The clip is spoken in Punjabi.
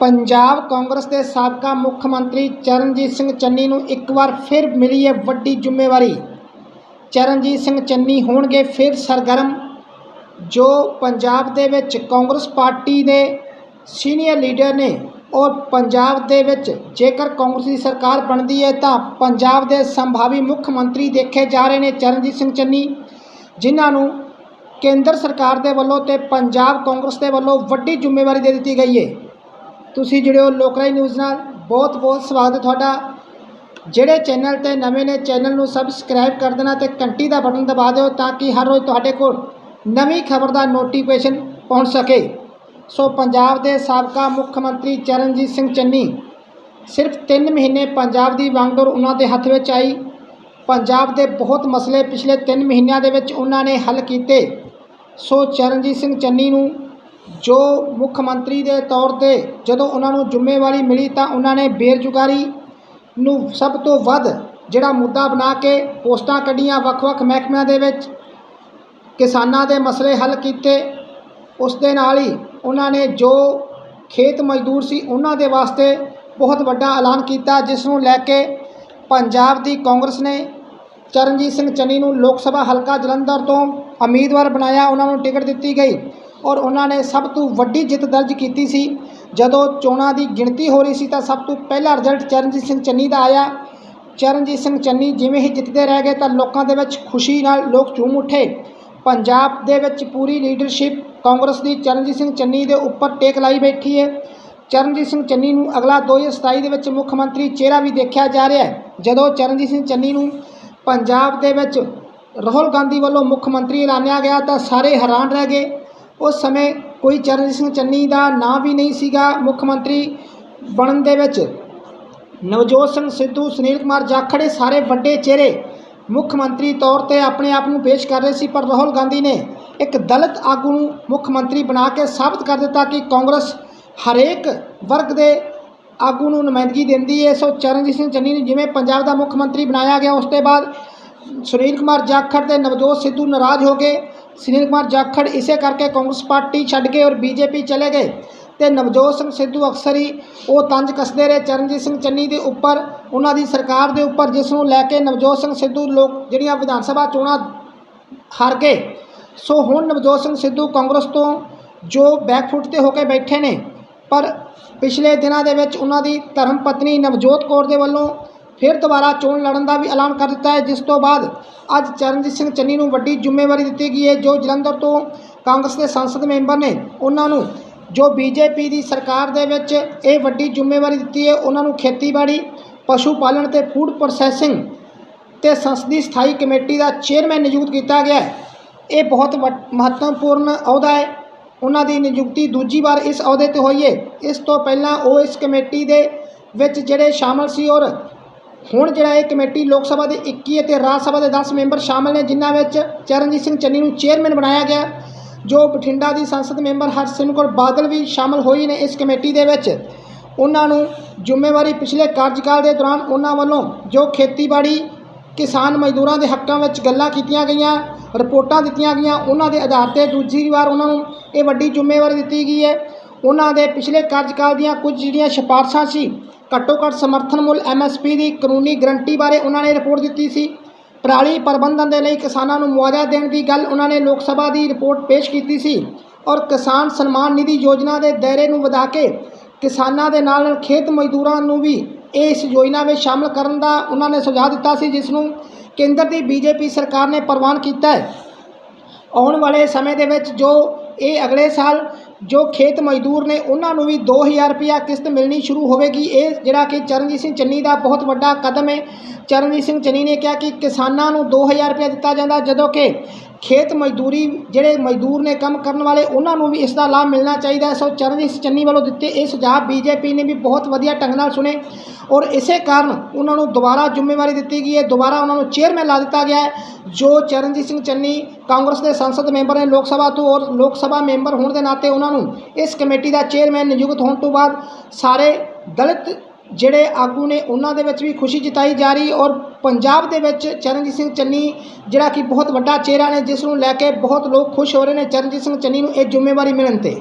ਪੰਜਾਬ ਕਾਂਗਰਸ ਦੇ ਸਾਬਕਾ ਮੁੱਖ ਮੰਤਰੀ ਚਰਨਜੀਤ ਸਿੰਘ ਚੰਨੀ ਨੂੰ ਇੱਕ ਵਾਰ ਫਿਰ ਮਿਲੀ ਹੈ ਵੱਡੀ ਜ਼ਿੰਮੇਵਾਰੀ। ਚਰਨਜੀਤ ਸਿੰਘ ਚੰਨੀ ਹੋਣਗੇ ਫਿਰ ਸਰਗਰਮ, ਜੋ ਪੰਜਾਬ ਦੇ ਵਿੱਚ ਕਾਂਗਰਸ ਪਾਰਟੀ ਦੇ ਸੀਨੀਅਰ ਲੀਡਰ ਨੇ ਔਰ ਪੰਜਾਬ ਦੇ ਵਿੱਚ ਜੇਕਰ ਕਾਂਗਰਸ ਦੀ ਸਰਕਾਰ ਬਣਦੀ ਹੈ ਤਾਂ ਪੰਜਾਬ ਦੇ ਸੰਭਾਵੀ ਮੁੱਖ ਮੰਤਰੀ ਦੇਖੇ ਜਾ ਰਹੇ ਨੇ ਚਰਨਜੀਤ ਸਿੰਘ ਚੰਨੀ, ਜਿਨ੍ਹਾਂ ਨੂੰ ਕੇਂਦਰ ਸਰਕਾਰ ਦੇ ਵੱਲੋਂ ਤੇ ਪੰਜਾਬ ਕਾਂਗਰਸ ਦੇ ਵੱਲੋਂ ਵੱਡੀ ਜ਼ਿੰਮੇਵਾਰੀ ਦੇ ਦਿੱਤੀ ਗਈ ਹੈ। ਤੁਸੀਂ ਜੁੜਿਓ ਹੋ ਲੋਕਰਾਈ ਨਿਊਜ਼ ਨਾਲ। ਬਹੁਤ ਬਹੁਤ ਸਵਾਗਤ ਤੁਹਾਡਾ। ਜਿਹੜੇ ਚੈਨਲ ਤੇ ਨਵੇਂ ਨੇ, ਚੈਨਲ ਨੂੰ ਸਬਸਕ੍ਰਾਈਬ ਕਰ ਦੇਣਾ ਤੇ ਘੰਟੀ ਦਾ ਬਟਨ ਦਬਾ ਦਿਓ ਤਾਂ ਕਿ ਹਰ ਰੋਜ਼ ਤੁਹਾਡੇ ਕੋਲ ਨਵੀਂ ਖਬਰ ਦਾ ਨੋਟੀਫਿਕੇਸ਼ਨ ਪਹੁੰਚ ਸਕੇ। ਸੋ ਪੰਜਾਬ ਦੇ ਸਾਬਕਾ ਮੁੱਖ ਮੰਤਰੀ ਚਰਨਜੀਤ ਸਿੰਘ ਚੰਨੀ, ਸਿਰਫ 3 ਮਹੀਨੇ ਪੰਜਾਬ ਦੀ ਵਾਂਗਡੋਰ ਉਹਨਾਂ ਦੇ ਹੱਥ ਵਿੱਚ ਆਈ। ਪੰਜਾਬ ਦੇ ਬਹੁਤ ਮਸਲੇ ਪਿਛਲੇ 3 ਮਹੀਨਿਆਂ ਦੇ ਵਿੱਚ ਉਹਨਾਂ ਨੇ ਹੱਲ ਕੀਤੇ। ਸੋ ਚਰਨਜੀਤ ਸਿੰਘ ਚੰਨੀ ਨੂੰ ਜੋ ਮੁੱਖ ਮੰਤਰੀ ਦੇ ਤੌਰ ਤੇ ਜਦੋਂ ਉਹਨਾਂ ਨੂੰ ਜ਼ਿੰਮੇਵਾਰੀ ਮਿਲੀ ਤਾਂ ਉਹਨਾਂ ਨੇ ਬੇਰੁਜ਼ਗਾਰੀ ਨੂੰ ਸਭ ਤੋਂ ਵੱਧ ਜਿਹੜਾ ਮੁੱਦਾ ਬਣਾ ਕੇ ਪੋਸਟਾਂ ਕੱਢੀਆਂ ਵੱਖ-ਵੱਖ ਮਹਿਕਮਿਆਂ ਦੇ ਵਿੱਚ, ਕਿਸਾਨਾਂ ਦੇ ਮਸਲੇ ਹੱਲ ਕੀਤੇ। ਉਸ ਦੇ ਨਾਲ ਹੀ ਉਹਨਾਂ ਨੇ ਜੋ ਖੇਤ ਮਜ਼ਦੂਰ ਸੀ ਉਹਨਾਂ ਦੇ ਵਾਸਤੇ ਬਹੁਤ ਵੱਡਾ ਐਲਾਨ ਕੀਤਾ, ਜਿਸ ਨੂੰ ਲੈ ਕੇ ਪੰਜਾਬ ਦੀ ਕਾਂਗਰਸ ਨੇ ਚਰਨਜੀਤ ਸਿੰਘ ਚੰਨੀ ਨੂੰ ਲੋਕ ਸਭਾ ਹਲਕਾ ਜਲੰਧਰ ਤੋਂ ਉਮੀਦਵਾਰ ਬਣਾਇਆ। ਉਹਨਾਂ ਨੂੰ ਟਿਕਟ ਦਿੱਤੀ ਗਈ। ਔਰ ਉਹਨਾਂ ਨੇ ਸਭ ਤੋਂ ਵੱਡੀ ਜਿੱਤ ਦਰਜ ਕੀਤੀ ਸੀ। ਜਦੋਂ ਚੋਣਾਂ ਦੀ ਗਿਣਤੀ ਹੋ ਰਹੀ ਸੀ ਤਾਂ ਸਭ ਤੋਂ ਪਹਿਲਾ ਰਿਜ਼ਲਟ ਚਰਨਜੀਤ ਸਿੰਘ ਚੰਨੀ ਦਾ ਆਇਆ। ਚਰਨਜੀਤ ਸਿੰਘ ਚੰਨੀ ਜਿਵੇਂ ਹੀ ਜਿੱਤਦੇ ਰਹਿ ਗਏ ਤਾਂ ਲੋਕਾਂ ਦੇ ਵਿੱਚ ਖੁਸ਼ੀ ਨਾਲ ਲੋਕ ਝੂਮ ਉੱਠੇ। ਪੰਜਾਬ ਦੇ ਵਿੱਚ ਪੂਰੀ ਲੀਡਰਸ਼ਿਪ ਕਾਂਗਰਸ ਦੀ ਚਰਨਜੀਤ ਸਿੰਘ ਚੰਨੀ ਦੇ ਉੱਪਰ ਟੇਕ ਲਾਈ ਬੈਠੀ ਹੈ। ਚਰਨਜੀਤ ਸਿੰਘ ਚੰਨੀ ਨੂੰ ਅਗਲਾ 2027 ਦੇ ਵਿੱਚ ਮੁੱਖ ਮੰਤਰੀ ਚਿਹਰਾ ਵੀ ਦੇਖਿਆ ਜਾ ਰਿਹਾ ਹੈ। ਜਦੋਂ ਚਰਨਜੀਤ ਸਿੰਘ ਚੰਨੀ ਨੂੰ ਪੰਜਾਬ ਦੇ ਵਿੱਚ ਰਾਹੁਲ ਗਾਂਧੀ ਵੱਲੋਂ ਮੁੱਖ ਮੰਤਰੀ ਐਲਾਨਿਆ ਗਿਆ ਤਾਂ ਸਾਰੇ ਹੈਰਾਨ ਰਹਿ ਗਏ। ਉਸ ਸਮੇਂ ਕੋਈ ਚਰਨਜੀਤ ਸਿੰਘ ਚੰਨੀ ਦਾ ਨਾਂ ਵੀ ਨਹੀਂ ਸੀਗਾ ਮੁੱਖ ਮੰਤਰੀ ਬਣਨ ਦੇ ਵਿੱਚ। ਨਵਜੋਤ ਸਿੰਘ ਸਿੱਧੂ, ਸੁਨੀਲ ਕੁਮਾਰ ਜਾਖੜ ਇਹ ਸਾਰੇ ਵੱਡੇ ਚਿਹਰੇ ਮੁੱਖ ਮੰਤਰੀ ਤੌਰ ਤੇ ਆਪਣੇ ਆਪ ਨੂੰ ਪੇਸ਼ ਕਰ ਰਹੇ ਸੀ, ਪਰ ਰਾਹੁਲ ਗਾਂਧੀ ਨੇ ਇੱਕ ਦਲਿਤ ਆਗੂ ਨੂੰ ਮੁੱਖ ਮੰਤਰੀ ਬਣਾ ਕੇ ਸਾਬਤ ਕਰ ਦਿੱਤਾ ਕਿ ਕਾਂਗਰਸ ਹਰੇਕ ਵਰਗ ਦੇ ਆਗੂ ਨੂੰ ਨੁਮਾਇੰਦਗੀ ਦਿੰਦੀ ਹੈ। ਸੋ ਚਰਨਜੀਤ ਸਿੰਘ ਚੰਨੀ ਨੂੰ ਜਿਵੇਂ ਪੰਜਾਬ ਦਾ ਮੁੱਖ ਮੰਤਰੀ ਬਣਾਇਆ ਗਿਆ, ਉਸ ਤੋਂ ਬਾਅਦ ਸੁਨੀਲ ਕੁਮਾਰ ਜਾਖੜ ਤੇ ਨਵਜੋਤ ਸਿੱਧੂ ਨਾਰਾਜ਼ ਹੋ ਗਏ। ਸੁਨੀਲ ਕੁਮਾਰ ਜਾਖੜ ਇਸੇ ਕਰਕੇ ਕਾਂਗਰਸ ਪਾਰਟੀ ਛੱਡ ਕੇ ਔਰ ਬੀਜੇਪੀ ਚਲੇ ਗਏ ਤੇ ਨਵਜੋਤ ਸਿੰਘ ਸਿੱਧੂ ਅਕਸਰ ਹੀ ਉਹ ਤੰਜ ਕੱਸਦੇ ਰਹੇ। ਚਰਨਜੀਤ ਸਿੰਘ ਚੰਨੀ ਦੇ ਉੱਪਰ, ਉਹਨਾਂ ਦੀ ਸਰਕਾਰ ਦੇ ਉੱਪਰ, ਜਿਸ ਨੂੰ ਲੈ ਕੇ ਨਵਜੋਤ ਸਿੰਘ ਸਿੱਧੂ ਲੋਕ ਜਿਹੜੀਆਂ ਵਿਧਾਨ ਸਭਾ ਚੋਣਾਂ ਹਾਰ ਗਏ। ਸੋ ਹੁਣ ਨਵਜੋਤ ਸਿੰਘ ਸਿੱਧੂ ਕਾਂਗਰਸ ਤੋਂ ਜੋ ਬੈਕਫੁੱਟ ਤੇ ਹੋ ਕੇ ਬੈਠੇ ਨੇ, ਪਰ ਪਿਛਲੇ ਦਿਨਾਂ ਦੇ ਵਿੱਚ ਉਹਨਾਂ ਦੀ ਧਰਮ ਪਤਨੀ ਨਵਜੋਤ ਕੌਰ ਦੇ ਵੱਲੋਂ ਫਿਰ ਦੁਬਾਰਾ ਚੋਣ ਲੜਨ ਦਾ ਵੀ ਐਲਾਨ ਕਰ ਦਿੱਤਾ ਹੈ, ਜਿਸ ਤੋਂ ਬਾਅਦ ਅੱਜ ਚਰਨਜੀਤ ਸਿੰਘ ਚੰਨੀ ਨੂੰ ਵੱਡੀ ਜ਼ਿੰਮੇਵਾਰੀ ਦਿੱਤੀ ਗਈ ਹੈ, ਜੋ ਜਲੰਧਰ ਤੋਂ ਕਾਂਗਰਸ ਦੇ ਸੰਸਦ ਮੈਂਬਰ ਨੇ ਉਹਨਾਂ ਨੂੰ, ਜੋ ਬੀਜੇਪੀ ਦੀ ਸਰਕਾਰ ਦੇ ਵਿੱਚ ਇਹ ਵੱਡੀ ਜ਼ਿੰਮੇਵਾਰੀ ਦਿੱਤੀ ਹੈ, ਉਹਨਾਂ ਨੂੰ ਖੇਤੀਬਾੜੀ, ਪਸ਼ੂ ਪਾਲਣ ਤੇ ਫੂਡ ਪ੍ਰੋਸੈਸਿੰਗ ਤੇ ਸੰਸਦੀ ਸਥਾਈ ਕਮੇਟੀ ਦਾ ਚੇਅਰਮੈਨ ਨਿਯੁਕਤ ਕੀਤਾ ਗਿਆ ਹੈ। ਇਹ ਬਹੁਤ ਵੱਡ- ਮਹੱਤਵਪੂਰਨ ਅਹੁਦਾ ਹੈ। ਉਹਨਾਂ ਦੀ ਨਿਯੁਕਤੀ ਦੂਜੀ ਵਾਰ ਇਸ ਅਹੁਦੇ ਤੇ ਹੋਈ ਹੈ। ਇਸ ਤੋਂ ਪਹਿਲਾਂ ਉਹ ਇਸ ਕਮੇਟੀ ਦੇ ਵਿੱਚ ਜਿਹੜੇ ਸ਼ਾਮਲ ਸੀ ਔਰ ਹੁਣ ਜਿਹੜਾ ਇਹ ਕਮੇਟੀ ਲੋਕ ਸਭਾ ਦੇ 21 ਅਤੇ ਰਾਜ ਸਭਾ ਦੇ 10 ਮੈਂਬਰ ਸ਼ਾਮਲ ਨੇ, ਜਿਨ੍ਹਾਂ ਵਿੱਚ ਚਰਨਜੀਤ ਸਿੰਘ ਚੰਨੀ ਨੂੰ ਚੇਅਰਮੈਨ ਬਣਾਇਆ ਗਿਆ, ਜੋ ਬਠਿੰਡਾ ਦੀ ਸੰਸਦ ਮੈਂਬਰ ਹਰਸਿਮਰਤ ਕੌਰ ਬਾਦਲ ਵੀ ਸ਼ਾਮਲ ਹੋਈ ਨੇ ਇਸ ਕਮੇਟੀ ਦੇ ਵਿੱਚ। ਉਹਨਾਂ ਨੂੰ ਜ਼ਿੰਮੇਵਾਰੀ ਪਿਛਲੇ ਕਾਰਜਕਾਲ ਦੇ ਦੌਰਾਨ ਉਹਨਾਂ ਵੱਲੋਂ ਜੋ ਖੇਤੀਬਾੜੀ ਕਿਸਾਨ ਮਜ਼ਦੂਰਾਂ ਦੇ ਹੱਕਾਂ ਵਿੱਚ ਗੱਲਾਂ ਕੀਤੀਆਂ ਗਈਆਂ, ਰਿਪੋਰਟਾਂ ਦਿੱਤੀਆਂ ਗਈਆਂ, ਉਹਨਾਂ ਦੇ ਆਧਾਰ ਤੇ ਦੂਜੀ ਵਾਰ ਉਹਨਾਂ ਨੂੰ ਇਹ ਵੱਡੀ ਜ਼ਿੰਮੇਵਾਰੀ ਦਿੱਤੀ ਗਈ ਹੈ। ਉਹਨਾਂ ਦੇ ਪਿਛਲੇ ਕਾਰਜਕਾਲ ਦੀਆਂ ਕੁਝ ਜਿਹੜੀਆਂ ਸਿਫਾਰਸ਼ਾਂ ਸੀ ਘੱਟੋ ਘੱਟ ਸਮਰਥਨ ਮੁੱਲ ਐਮਐਸਪੀ ਦੀ ਕਾਨੂੰਨੀ ਗਰੰਟੀ ਬਾਰੇ ਉਹਨਾਂ ਨੇ ਰਿਪੋਰਟ ਦਿੱਤੀ ਸੀ। ਪਰਾਲੀ ਪ੍ਰਬੰਧਨ ਦੇ ਲਈ ਕਿਸਾਨਾਂ ਨੂੰ ਮੁਆਵਜ਼ਾ ਦੇਣ ਦੀ ਗੱਲ ਉਹਨਾਂ ਨੇ ਲੋਕ ਸਭਾ ਦੀ ਰਿਪੋਰਟ ਪੇਸ਼ ਕੀਤੀ ਸੀ ਔਰ ਕਿਸਾਨ ਸਨਮਾਨ ਨਿਧੀ ਯੋਜਨਾ ਦੇ ਦਾਇਰੇ ਨੂੰ ਵਧਾ ਕੇ ਕਿਸਾਨਾਂ ਦੇ ਨਾਲ ਨਾਲ ਖੇਤ ਮਜ਼ਦੂਰਾਂ ਨੂੰ ਵੀ ਇਸ ਯੋਜਨਾ ਵਿੱਚ ਸ਼ਾਮਲ ਕਰਨ ਦਾ ਉਹਨਾਂ ਨੇ ਸੁਝਾਅ ਦਿੱਤਾ ਸੀ, ਜਿਸ ਨੂੰ ਕੇਂਦਰ ਦੀ ਬੀਜੇਪੀ ਸਰਕਾਰ ਨੇ ਪ੍ਰਵਾਨ ਕੀਤਾ ਹੈ। ਆਉਣ ਵਾਲੇ ਸਮੇਂ ਦੇ ਵਿੱਚ ਜੋ ਇਹ ਅਗਲੇ ਸਾਲ ਜੋ ਖੇਤ ਮਜ਼ਦੂਰ ਨੇ, ਉਹਨਾਂ ਨੂੰ ਵੀ 2000 ਰੁਪਇਆ ਕਿਸ਼ਤ ਮਿਲਣੀ ਸ਼ੁਰੂ ਹੋਵੇਗੀ। ਇਹ ਜਿਹੜਾ ਕਿ ਚਰਨਜੀਤ ਸਿੰਘ ਚੰਨੀ ਦਾ ਬਹੁਤ ਵੱਡਾ ਕਦਮ ਹੈ। ਚਰਨਜੀਤ ਸਿੰਘ ਚੰਨੀ ਨੇ ਕਿਹਾ ਕਿ ਕਿਸਾਨਾਂ ਨੂੰ 2000 ਰੁਪਇਆ ਦਿੱਤਾ ਜਾਂਦਾ ਜਦੋਂ ਕਿ ਖੇਤ ਮਜ਼ਦੂਰੀ ਜਿਹੜੇ ਮਜ਼ਦੂਰ ਨੇ ਕੰਮ ਕਰਨ ਵਾਲੇ, ਉਹਨਾਂ ਨੂੰ ਵੀ ਇਸ ਦਾ ਲਾਭ ਮਿਲਣਾ ਚਾਹੀਦਾ ਸੋ ਚਰਨਜੀਤ ਸਿੰਘ ਚੰਨੀ ਵੱਲੋਂ ਦਿੱਤੇ ਇਹ ਸੁਝਾਅ ਬੀਜੇਪੀ ਨੇ ਵੀ ਬਹੁਤ ਵਧੀਆ ਢੰਗ ਨਾਲ ਸੁਣੇ ਔਰ ਇਸੇ ਕਾਰਨ ਉਹਨਾਂ ਨੂੰ ਦੁਬਾਰਾ ਜ਼ਿੰਮੇਵਾਰੀ ਦਿੱਤੀ ਗਈ ਹੈ। ਦੁਬਾਰਾ ਉਹਨਾਂ ਨੂੰ ਚੇਅਰਮੈਨ ਲਾ ਦਿੱਤਾ ਗਿਆ ਹੈ, ਜੋ ਚਰਨਜੀਤ ਸਿੰਘ ਚੰਨੀ ਕਾਂਗਰਸ ਦੇ ਸੰਸਦ ਮੈਂਬਰ ਨੇ ਲੋਕ ਸਭਾ ਤੋਂ ਔਰ ਲੋਕ ਸਭਾ ਮੈਂਬਰ ਹੋਣ ਦੇ ਨਾਤੇ ਉਹਨਾਂ ਨੂੰ ਇਸ ਕਮੇਟੀ ਦਾ ਚੇਅਰਮੈਨ ਨਿਯੁਕਤ ਹੋਣ ਤੋਂ ਬਾਅਦ ਸਾਰੇ ਦਲਿਤ ਜਿਹੜੇ ਆਗੂ ਨੇ ਉਹਨਾਂ ਦੇ ਵਿੱਚ ਵੀ ਖੁਸ਼ੀ ਜਤਾਈ ਜਾ ਰਹੀ ਔਰ ਪੰਜਾਬ ਦੇ ਵਿੱਚ ਚਰਨਜੀਤ ਸਿੰਘ ਚੰਨੀ ਜਿਹੜਾ ਕਿ ਬਹੁਤ ਵੱਡਾ ਚਿਹਰਾ ਨੇ, ਜਿਸ ਨੂੰ ਲੈ ਕੇ ਬਹੁਤ ਲੋਕ ਖੁਸ਼ ਹੋ ਰਹੇ ਨੇ ਚਰਨਜੀਤ ਸਿੰਘ ਚੰਨੀ ਨੂੰ ਇਹ ਜ਼ਿੰਮੇਵਾਰੀ ਮਿਲਣ ਤੇ।